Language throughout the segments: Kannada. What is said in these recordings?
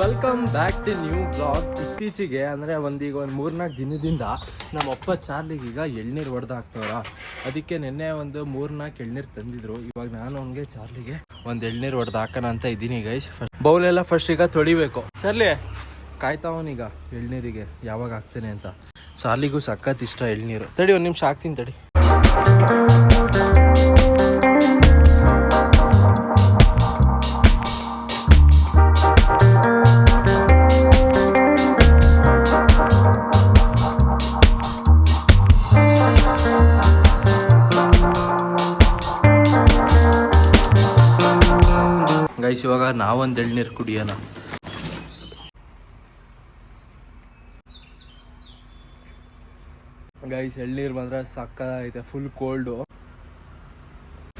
Welcome back to new blog ಇತ್ತೀಚೆಗೆ ಅಂದರೆ ಒಂದೀಗ ಒಂದು ಮೂರ್ನಾಲ್ಕು ದಿನದಿಂದ ನಮ್ಮ ಅಪ್ಪ ಚಾರ್ಲಿಗೆ ಈಗ ಎಳ್ನೀರು ಹೊಡೆದು ಹಾಕ್ತವ್ರ. ಅದಕ್ಕೆ ನಿನ್ನೆ ಒಂದು ಮೂರ್ನಾಲ್ಕು ಎಳ್ನೀರು ತಂದಿದ್ರು. ಇವಾಗ ನಾನು ಅವನಿಗೆ ಚಾರ್ಲಿಗೆ ಒಂದು ಎಳ್ನೀರು ಹೊಡೆದು ಹಾಕೋಣ ಅಂತ ಇದ್ದೀನಿ ಈಗ ಫಸ್ಟ್ ಬೌಲೆಲ್ಲ ಫಸ್ಟ್ ಈಗ ತೊಳಿಬೇಕು. ಚಾರ್ಲಿ ಕಾಯ್ತಾವನೀಗ ಎಳ್ನೀರಿಗೆ. ಯಾವಾಗ ಹಾಕ್ತೇನೆ ಅಂತ. ಚಾರ್ಲಿಗೂ ಸಖತ್ ಇಷ್ಟ ಎಳ್ನೀರು. ತಡಿ ಒಂದು ನಿಮಿಷ ಹಾಕ್ತೀನಿ ತಡಿ. ನಾವೊಂದು ಎಳ್ನೀರು ಕುಡಿಯೋಣ. ಗೈಸ್ ಎಳ್ನೀರು ಮಾತ್ರ ಸಕ್ಕದಾಗೈತೆ ಫುಲ್ ಕೋಲ್ಡು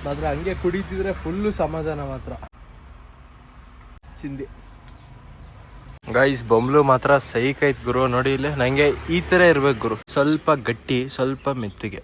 ಮಾತ್ರ ಹಂಗೆ ಕುಡಿತಿದ್ರೆ ಫುಲ್ಲು ಸಮಾಧಾನ ಮಾತ್ರ. ಚಿಂದಿ. ಗೈಸ್ ಬೊಂಬ್ಲು ಮಾತ್ರ ಸೈಕ್ ಐತ್ ಗುರು. ನೋಡಿ ಇಲ್ಲಿ ನಂಗೆ ಈ ತರ ಇರ್ಬೇಕು ಗುರು. ಸ್ವಲ್ಪ ಗಟ್ಟಿ ಸ್ವಲ್ಪ ಮೆತ್ತಗೆ.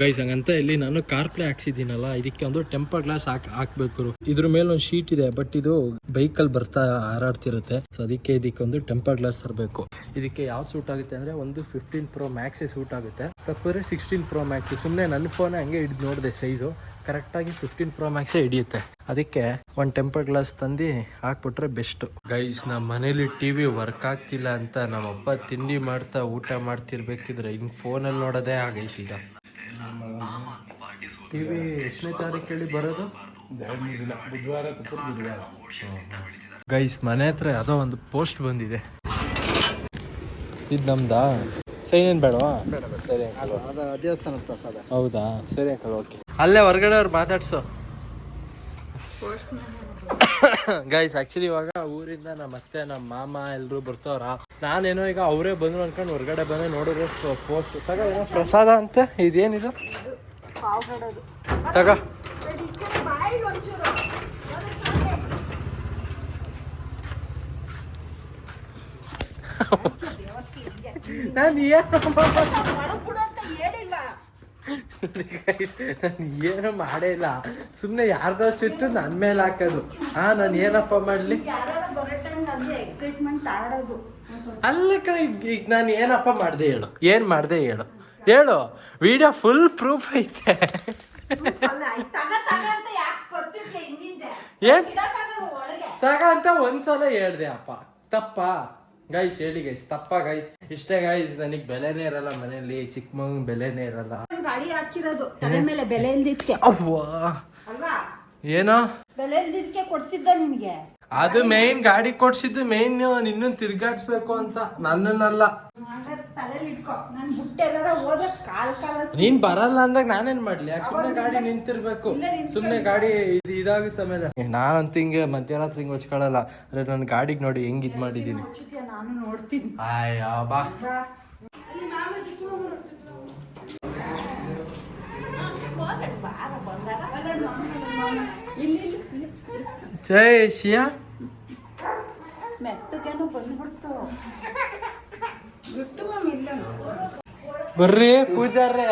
ಗೈಸ್ ಹಂಗಂತ ಇಲ್ಲಿ ನಾನು ಕಾರ್ಪ್ಲೇ ಹಾಕ್ಸಿದ್ದೀನಲ್ಲ, ಇದಕ್ಕೆ ಒಂದು ಟೆಂಪರ್ ಗ್ಲಾಸ್ ಹಾಕ್, ಹಾಕ್ಬೇಕು. ಇದ್ರ ಮೇಲೆ ಒಂದು ಶೀಟ್ ಇದೆ ಬಟ್ ಇದು ಬೈಕಲ್ಲಿ ಬರ್ತಾ ಹಾರಾಡ್ತಿರುತ್ತೆ. ಸೊ ಅದಕ್ಕೆ ಇದಕ್ಕೆ ಒಂದು ಟೆಂಪರ್ ಗ್ಲಾಸ್ ತರಬೇಕು. ಇದಕ್ಕೆ ಯಾವ್ದು ಸೂಟ್ ಆಗುತ್ತೆ ಅಂದ್ರೆ ಒಂದು ಫಿಫ್ಟೀನ್ ಪ್ರೋ ಮ್ಯಾಕ್ಸೇ ಸೂಟ್ ಆಗುತ್ತೆ. ತಪ್ಪಿದ್ರೆ ಸಿಕ್ಸ್ಟೀನ್ ಪ್ರೋ ಮ್ಯಾಕ್ಸ್ ಸುಮ್ಮನೆ ನನ್ನ ಫೋನ್ ಹಂಗೆ ಹಿಡಿದು ನೋಡಿದೆ ಸೈಜು ಕರೆಕ್ಟಾಗಿ ಫಿಫ್ಟೀನ್ ಪ್ರೋ ಮ್ಯಾಕ್ಸೇ ಹಿಡಿಯುತ್ತೆ. ಅದಕ್ಕೆ ಒಂದು ಟೆಂಪರ್ ಗ್ಲಾಸ್ ತಂದು ಹಾಕ್ಬಿಟ್ರೆ ಬೆಸ್ಟ್ ಗೈಸ್ ನಮ್ಮ ಮನೇಲಿ ಟಿವಿ ವರ್ಕ್ ಆಗ್ತಿಲ್ಲ ಅಂತ ನಮ್ಮಪ್ಪ ತಿಂಡಿ ಮಾಡ್ತಾ ಊಟ ಮಾಡ್ತಿರ್ಬೇಕಿದ್ರೆ ಹಿಂಗೆ ಫೋನಲ್ಲಿ ನೋಡೋದೇ ಆಗೈತಿ ಈಗ. ಟಿವಿ ಎಷ್ಟನೇ ತಾರೀಕು ಹೇಳಿ ಬರೋದು? ಬುಧವಾರ ಬುಧವಾರ. ಗೈಸ್ ಮನೆ ಹತ್ರ ಯಾವುದೋ ಒಂದು ಪೋಸ್ಟ್ ಬಂದಿದೆ. ಇದು ನಮ್ದಾ? ಸೈನ್ ಏನ್ ಬೇಡವಾ? ಸರಿ ದೇವಸ್ಥಾನದ ಪ್ರಸಾದ. ಹೌದಾ? ಸರಿ ಅಂಕಲ್ ಓಕೆ. ಅಲ್ಲೇ ಹೊರಗಡೆ ಅವ್ರು ಮಾತಾಡ್ಸು. ಗೈಸ್ ಆಕ್ಚುಲಿ ಇವಾಗ ಊರಿಂದ ನಮ್ಮ ಅತ್ತೆ ನಮ್ಮ ಮಾಮ ಎಲ್ಲರೂ ಬರ್ತಾವ್ರ? ನಾನೇನೋ ಈಗ ಅವರೇ ಬಂದ್ರು ಅನ್ಕೊಂಡು ಹೊರಗಡೆ ಬಂದೆ, ನೋಡಿದ್ರೆ ಪೋಸ್ಟ್ ತಗ, ಏನೋ ಪ್ರಸಾದ ಅಂತ? ಇದೇನಿದು? ತಗ. ನಾನು ನಾನು ಏನು ಮಾಡೇ ಇಲ್ಲ. ಸುಮ್ಮನೆ ಯಾರ್ದ ಸಿಟ್ಟು ನನ್ನ ಮೇಲೆ ಹಾಕೋದು. ಹಾ ನಾನು ಏನಪ್ಪ ಮಾಡ್ಲಿ? ಎಕ್ಸೈಟ್ಮೆಂಟ್ ಆಡೋದು. ಅಲ್ಲ ಕಣ ಈಗ ಈಗ ನಾನು ಏನಪ್ಪ ಮಾಡ್ದೆ ಹೇಳು? ಏನ್ ಮಾಡ್ದೆ ಹೇಳು? ಹೇಳು ವಿಡಿಯೋ ಫುಲ್ ಪ್ರೂಫ್ ಐತೆ? ಏನ್. ತಗ ಅಂತ ಒಂದ್ಸಲ ಹೇಳ್ದೆ ಅಪ್ಪ. ತಪ್ಪ. ಗೈಸ್ ಹೇಳಿ ಗೈಸ್ ತಪ್ಪ ಗೈಸ್ ಇಷ್ಟೇ ಗೈಸ್ ನನಗೆ ಬೆಲೆನೇ ಇರಲ್ಲ ಮನೇಲಿ ಚಿಕ್ಕ ಮಗನ್ ಬೆಲೆನೇ ಇರಲ್ಲ. ಒಂದ್ ಗಾಡಿ ಹಾಕಿರೋದು. ತಲೆ ಮೇಲೆ ಬೆಲೆ ಇಲ್ದಿದ್ಕೆ. ಏನೋ? ಬೆಲೆ ಇಲ್ದಿದ್ಕೆ ಕೊಡ್ಸಿದ್ದ ನಿನ್ಗೆ. ಅದು ಮೇನ್ ಗಾಡಿ ಕೊಡ್ಸಿದ್ದು ಮೇನ್ ನಿನ್ನ ತಿರ್ಗಾಡ್ಸ್ಬೇಕು ಅಂತ ನನ್ನನ್ನಲ್ಲ. ನನ್ ಬರಲ್ಲ ಅಂದಾಗ ನಾನೇನ್ ಮಾಡ್ಲಿ? ಯಾಕೆ ಸುಮ್ನೆ ಗಾಡಿ ನಿಂತಿರ್ಬೇಕು? ಸುಮ್ನೆ ಗಾಡಿ ಇದು ಇದಾಗುತ್ತೆ ಮೇಲೆ ನಾನಂತ ಹಿಂಗೆ ಮಧ್ಯರಾತ್ರಿ ಹಿಂಗೆ ಹೊಚ್ಕೊಳಲ್ಲ. ಅಂದ್ರೆ ನನ್ನ ಗಾಡಿಗೆ ನೋಡಿ ಹೆಂಗ್ ಇದ್ ಮಾಡಿದೀನಿ. ಮುಚ್ಚಿದ್ಯಾ ನಾನು ನೋಡ್ತೀನಿ. ಆಯ್ಯಾ ಬಾ. ಜೈ ಶಿಯಾ ಮೆತ್ತಗೇನೋ ಬಂದ್ಬಿಡ್ತು. ಬಿಟ್ಟು ಮಮ್ಮಿ ಇಲ್ಲ ಬರ್ರಿ ಪೂಜಾರ್ರೆ.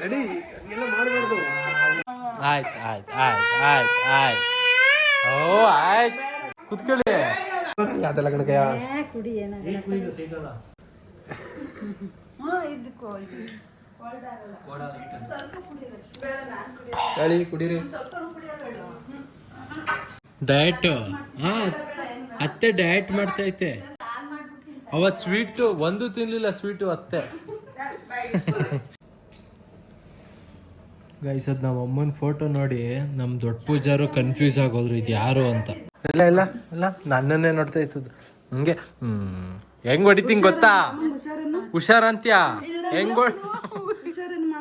ರೆಡಿ ಎಲ್ಲ ಮಾಡಬಾರ್ದು. ಆಯ್ತು ಆಯ್ತು ಆಯ್ತು ಆಯ್ತು ಆಯ್ತು. ಓ ಆಯ್ತು. ಕುತ್ಕೊಳ್ಳಿ. ಅದೆಲ್ಲ ಕಣಕ್ಕೆ ಕುಡಿ ಏನಾಗ ಹೇಳಿ ಕುಡೀರಿ. ಡಯಟ್ ಹಾ ಅತ್ತೆ ಡಯಟ್ ಮಾಡ್ತೈತೆ. ಅವತ್ ಸ್ವೀಟು ಒಂದು ತಿನ್ಲಿಲ್ಲ ಸ್ವೀಟು ಅತ್ತೆ. ಗೈಸ್ ಅದ್ ನಮ್ಮ ಅಮ್ಮನ ಫೋಟೋ ನೋಡಿ ನಮ್ ದೊಡ್ಡ ಪೂಜಾರು ಕನ್ಫ್ಯೂಸ್ ಆಗೋದ್ರು ಇದು ಯಾರು ಅಂತ. ಇಲ್ಲ ಇಲ್ಲ ಇಲ್ಲ. ನನ್ನನ್ನೇ ನೋಡ್ತಾ ಇತ್ತು ಹಂಗೆ ಹ್ಮ್. ಹೆಂಗ್ ಹೊಡಿತೀನಿ ಗೊತ್ತಾ? ಹುಷಾರ್ ಅಂತ್ಯಾ ಹೆಂಗ್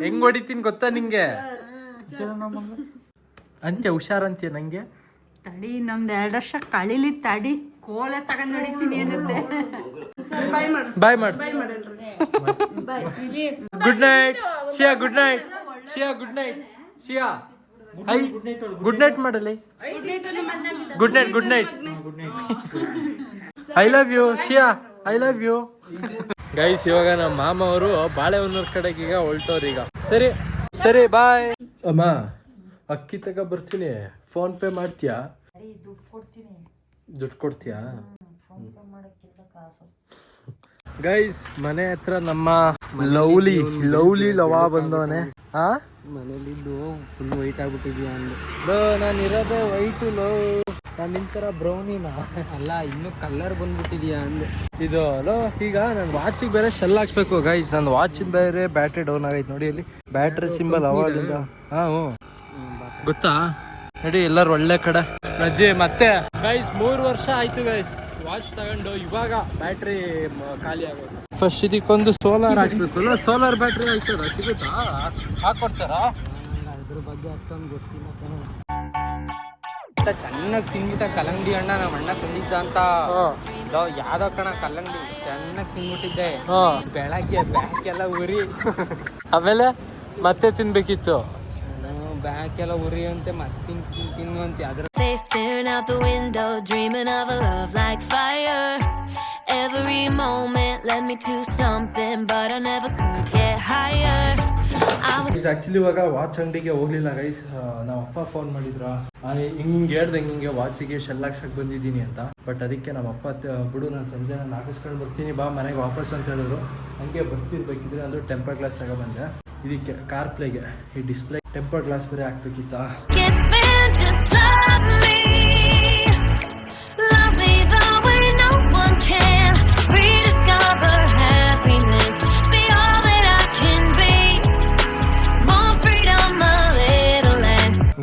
ಹೆಂಗ್ ಹೊಡಿತೀನಿ ಗೊತ್ತಾ ನಿಂಗೆ? ಅಂತ್ಯ ಹುಷಾರ್ ಅಂತ್ಯ ನಂಗೆ? ತಡಿ ನಮ್ದು ಎರಡು ವರ್ಷ ಕಳಿಲಿ ತಡಿ. ಕೋಲೆ ತಗೊಂಡ್ ನಡಿತೀನಿ ಏನಂತೆ? ಬಾಯ್ ಮಾಡು. Good night Shiya good night Shiya good night Shiya. I good night ಮಾಡಲಿ. Good night good night I love you Shiya. I love you guys ಇವಾಗ ನಮ್ಮ ಮಾಮ ಅವರು ಬಾಳೆಹೊನ್ನೂರ್ ಕಡೆಗೆ ಈಗ ಹೊಲ್ಟೋರ್ ಈಗ. ಸರಿ. ಸರಿ ಬಾಯ್ ಅಮ್ಮ ಅಕ್ಕಿ ತಗ ಬರ್ತೀನಿ. ಫೋನ್ ಪೇ ಮಾಡ್ತೀಯಾ? ದುಡ್ಡು ಕೊಡ್ತೀಯಾ? ಗೈಸ್ ಮನೆ ಹತ್ರ ನಮ್ಮ ಲವ್ಲಿ ಲವ್ಲಿ ಲವಾ ಬಂದವನೆ. ಹಾ ಮನೇಲಿದ್ದು ಫುಲ್ ವೈಟ್ ಆಗ್ಬಿಟ್ಟಿದ್ಯಾ ಅಂದು. ಲೋ ನಾನು ಇರೋದೇ ವೈಟು ಲೋ. ನಾನು ನಿನ್ ಥರ ಬ್ರೌನಿನ ಅಲ್ಲ ಇನ್ನೂ ಕಲರ್ ಬಂದ್ಬಿಟ್ಟಿದ್ಯಾ ಅಂದೆ. ಇದು ಲೋ ಈಗ ನನ್ನ ವಾಚಿಗೆ ಬೇರೆ ಶೆಲ್ ಹಾಕ್ಸ್ಬೇಕು ಗೈಸ್ ನನ್ನ ವಾಚಿನ ಬೇರೆ ಬ್ಯಾಟ್ರಿ ಡೌನ್ ಆಗೈತೆ ನೋಡಿ ಅಲ್ಲಿ. ಬ್ಯಾಟ್ರಿ ಸಿಂಬಲ್ ಅವಾಗಿಂದ ಹಾ ಹ್ಞೂ. ಗೊತ್ತಾ? ನೋಡಿ ಎಲ್ಲರೂ ಒಳ್ಳೆ ಕಡೆ. ಅಜ್ಜಿ ಮತ್ತೆ? ಗೈಸ್ ಮೂರು ವರ್ಷ ಆಯ್ತು ಗೈಸ್ ವಾಚ್ ತಗೊಂಡು ಇವಾಗ ಬ್ಯಾಟ್ರಿ ಖಾಲಿ ಆಗೋದು ಫಸ್ಟ್ ಇದಕ್ಕೊಂದು ಸೋಲಾರ್ ಹಾಕ್ಬೇಕು. ಸೋಲಾರ್ ಬ್ಯಾಟ್ರಿ ಆಯ್ತದ ಸಿಗುತ್ತಾ? ಹಾಕೊಡ್ತಾರಾ ಅದ್ರ ಬಗ್ಗೆ ಅಷ್ಟೊಂದು ಗೊತ್ತಿಲ್ಲ ಚೆನ್ನಾಗಿ ತಿಂದಿದ್ದ ಕಲ್ಲಂಗಡಿ ಅಣ್ಣ ನಮ್ಮ ಅಣ್ಣ ತಿಂದಿದ್ದ ಅಂತ. ಯಾವ್ದೋ ಕಣ ಕಲ್ಲಂಗಡಿ. ಚೆನ್ನಾಗಿ ತಿಂದ್ಬಿಟ್ಟಿದ್ದೆ ಹಾ. ಬೆಳಗ್ಗೆ ಬ್ಯಾಕ್ ಎಲ್ಲ ಉರಿ. ಆಮೇಲೆ ಮತ್ತೆ ತಿನ್ಬೇಕಿತ್ತು? ಬ್ಯಾಕ್ ಎಲ್ಲ ಉರಿ ಅಂತೆ ಮತ್ತೆ ತಿನ್ ತಿನ್- ಅಂತ ಅದ್ರ Every moment led me to something, but I never could get higher. I was ಇವಾಗ ವಾಚ್ ಅಂಗಡಿಗೆ ಹೋಗ್ಲಿಲ್ಲ ಗೈಸ್ ನಮ್ಮ ಅಪ್ಪ ಫೋನ್ ಮಾಡಿದ್ರ. ಹಿಂಗೆ ಹೇಳ್ದೆ ಹಿಂಗೆ ವಾಚಿಗೆ ಶೆಲ್ ಹಾಕ್ಸಕ್ ಬಂದಿದ್ದೀನಿ ಅಂತ. ಬಟ್ ಅದಕ್ಕೆ ನಮ್ಮ ಅಪ್ಪ ತ- ಬಿಡು ನಾನು ಸಂಜೆ ನಾನು ಹಾಕಿಸ್ಕೊಂಡು ಬರ್ತೀನಿ ಬಾ ಮನೆಗೆ ವಾಪಸ್ ಅಂತ ಹೇಳಿದ್ರು. ಹಂಗೆ ಬರ್ತಿರ್ಬೇಕಿದ್ರೆ ಅದು ಟೆಂಪರ್ ಗ್ಲಾಸ್ ತಗೊಬಂದೆ ಇದಕ್ಕೆ ಕಾರ್ ಪ್ಲೇಗೆ ಈ ಡಿಸ್ಪ್ಲೇ ಟೆಂಪರ್ ಗ್ಲಾಸ್ ಬೇರೆ ಹಾಕ್ಬೇಕಿತ್ತಾ? Guess man just love me.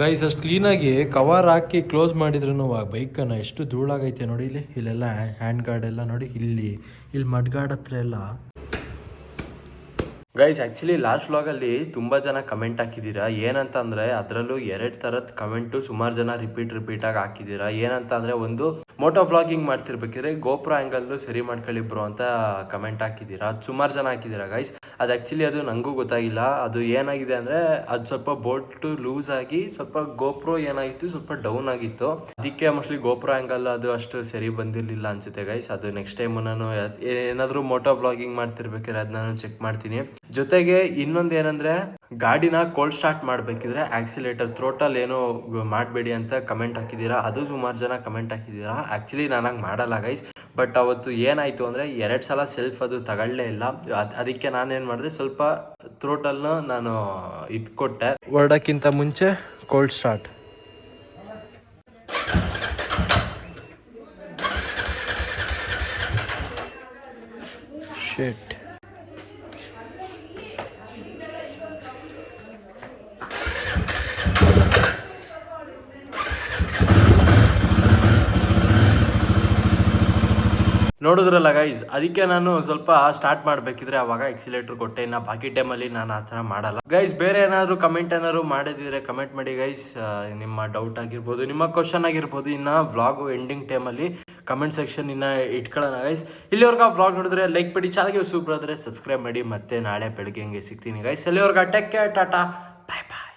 Guys ಅಷ್ಟು ಕ್ಲೀನಾಗಿ ಕವರ್ ಹಾಕಿ ಕ್ಲೋಸ್ ಮಾಡಿದ್ರು ಬೈಕನ್ನ ಎಷ್ಟು ಧೂಳಾಗೈತೆ ನೋಡಿ ಇಲ್ಲಿ. ಇಲ್ಲೆಲ್ಲ ಹ್ಯಾಂಡ್ ಗಾರ್ಡ್ ಎಲ್ಲ ನೋಡಿ ಇಲ್ಲಿ. ಇಲ್ಲಿ ಮಡ್ ಗಾರ್ಡ್ ಹತ್ರ ಎಲ್ಲ ಗೈಸ್ ಆ್ಯಕ್ಚುಲಿ ಲಾಸ್ಟ್ ವ್ಲಾಗಲ್ಲಿ ತುಂಬ ಜನ ಕಮೆಂಟ್ ಹಾಕಿದ್ದೀರಾ? ಏನಂತ ಅಂದರೆ ಅದರಲ್ಲೂ ಎರಡು ಥರದ ಕಮೆಂಟು ಸುಮಾರು ಜನ ರಿಪೀಟ್ ರಿಪೀಟಾಗಿ ಹಾಕಿದ್ದೀರಾ? ಏನಂತ ಅಂದರೆ ಒಂದು ಮೋಟೋ ವ್ಲಾಗಿಂಗ್ ಮಾಡ್ತಿರ್ಬೇಕಿದ್ರೆ ಗೋಪ್ರ ಆ್ಯಂಗಲ್ಲು ಸರಿ ಮಾಡ್ಕೊಳ್ಳಿ ಬ್ರೋ ಅಂತ ಕಮೆಂಟ್ ಹಾಕಿದ್ದೀರಾ? ಅದು ಸುಮಾರು ಜನ ಹಾಕಿದ್ದೀರಾ ಗೈಸ್ ಅದು ಆ್ಯಕ್ಚುಲಿ ಅದು ನನಗೂ ಗೊತ್ತಾಗಿಲ್ಲ. ಅದು ಏನಾಗಿದೆ ಅಂದರೆ ಅದು ಸ್ವಲ್ಪ ಬೋಲ್ಟು ಲೂಸ್ ಆಗಿ ಸ್ವಲ್ಪ ಗೋಪ್ರೋ ಏನಾಗಿತ್ತು ಸ್ವಲ್ಪ ಡೌನ್ ಆಗಿತ್ತು. ಅದಕ್ಕೆ ಮೋಸ್ಟ್ಲಿ ಗೋಪ್ರೋ ಆ್ಯಂಗಲ್ ಅದು ಅಷ್ಟು ಸರಿ ಬಂದಿರಲಿಲ್ಲ ಅನ್ಸುತ್ತೆ ಗೈಸ್ ಅದು ನೆಕ್ಸ್ಟ್ ಟೈಮ್ ನಾನು ಏನಾದರೂ ಮೋಟೋ ವ್ಲಾಗಿಂಗ್ ಮಾಡ್ತಿರ್ಬೇಕಾದ್ರೆ ನಾನು ಚೆಕ್ ಮಾಡ್ತೀನಿ. ಜೊತೆಗೆ ಇನ್ನೊಂದು ಏನಂದ್ರೆ ಗಾಡಿನ ಕೋಲ್ಡ್ ಸ್ಟಾರ್ಟ್ ಮಾಡಬೇಕಿದ್ರೆ ಆಕ್ಸಿಲೇಟರ್ ಥ್ರೋಟಲ್ ಏನು ಮಾಡಬೇಡಿ ಅಂತ ಕಮೆಂಟ್ ಹಾಕಿದ್ದೀರಾ? ಅದು ಸುಮಾರು ಜನ ಕಮೆಂಟ್ ಹಾಕಿದ್ದೀರಾ? ಆ್ಯಕ್ಚುಲಿ ನಾನಾಗ ಮಾಡಲ್ಲ ಗೈಸ್ ಬಟ್ ಅವತ್ತು ಏನಾಯಿತು ಅಂದರೆ ಎರಡು ಸಲ ಸೆಲ್ಫ್ ಅದು ತಗೊಳ್ಳೇ ಇಲ್ಲ. ಅದು, ಅದಕ್ಕೆ ನಾನೇನು ಮಾಡಿದೆ, ಸ್ವಲ್ಪ ಥ್ರೋಟಲ್ನ ನಾನು ಇಟ್ಕೊಟ್ಟೆ ಹೊರಡಕ್ಕಿಂತ ಮುಂಚೆ ಕೋಲ್ಡ್ ಸ್ಟಾರ್ಟ್ ಶೆಟ್ ನೋಡಿದ್ರಲ್ಲ ಗೈಸ್ ಅದಕ್ಕೆ ನಾನು ಸ್ವಲ್ಪ ಸ್ಟಾರ್ಟ್ ಮಾಡಬೇಕಿದ್ರೆ ಅವಾಗ ಎಕ್ಸಿಲೇಟರ್ ಕೊಟ್ಟೆ, ಇನ್ನು ಬಾಕಿ ಟೈಮಲ್ಲಿ ನಾನು ಆ ಥರ ಮಾಡಲ್ಲ. ಗೈಸ್ ಬೇರೆ ಏನಾದರೂ ಕಮೆಂಟ್ ಏನಾದ್ರು ಮಾಡಿದ್ರೆ ಕಮೆಂಟ್ ಮಾಡಿ ಗೈಸ್ ನಿಮ್ಮ ಡೌಟ್ ಆಗಿರ್ಬೋದು, ನಿಮ್ಮ ಕ್ವಶನ್ ಆಗಿರ್ಬೋದು, ಇನ್ನು ವ್ಲಾಗು ಎಂಡಿಂಗ್ ಟೈಮಲ್ಲಿ ಕಮೆಂಟ್ ಸೆಕ್ಷನ್ ಇನ್ನು ಇಟ್ಕೊಳ್ಳೋಣ ಗೈಸ್ ಇಲ್ಲಿವರೆಗೂ ವ್ಲಾಗ್ ನೋಡಿದ್ರೆ ಲೈಕ್ ಮಾಡಿ ಚಾನಲ್ಗೆ ಸೂಪರ್ ಆದರೆ ಸಬ್ಸ್ಕ್ರೈಬ್ ಮಾಡಿ, ಮತ್ತೆ ನಾಳೆ ಬೆಳಗ್ಗೆ ಹಂಗೆ ಸಿಗ್ತೀನಿ ಗೈಸ್ ಅಲ್ಲಿವರೆಗೂ ಟೆಕ್ ಟಾಟಾ ಬಾಯ್ ಬಾಯ್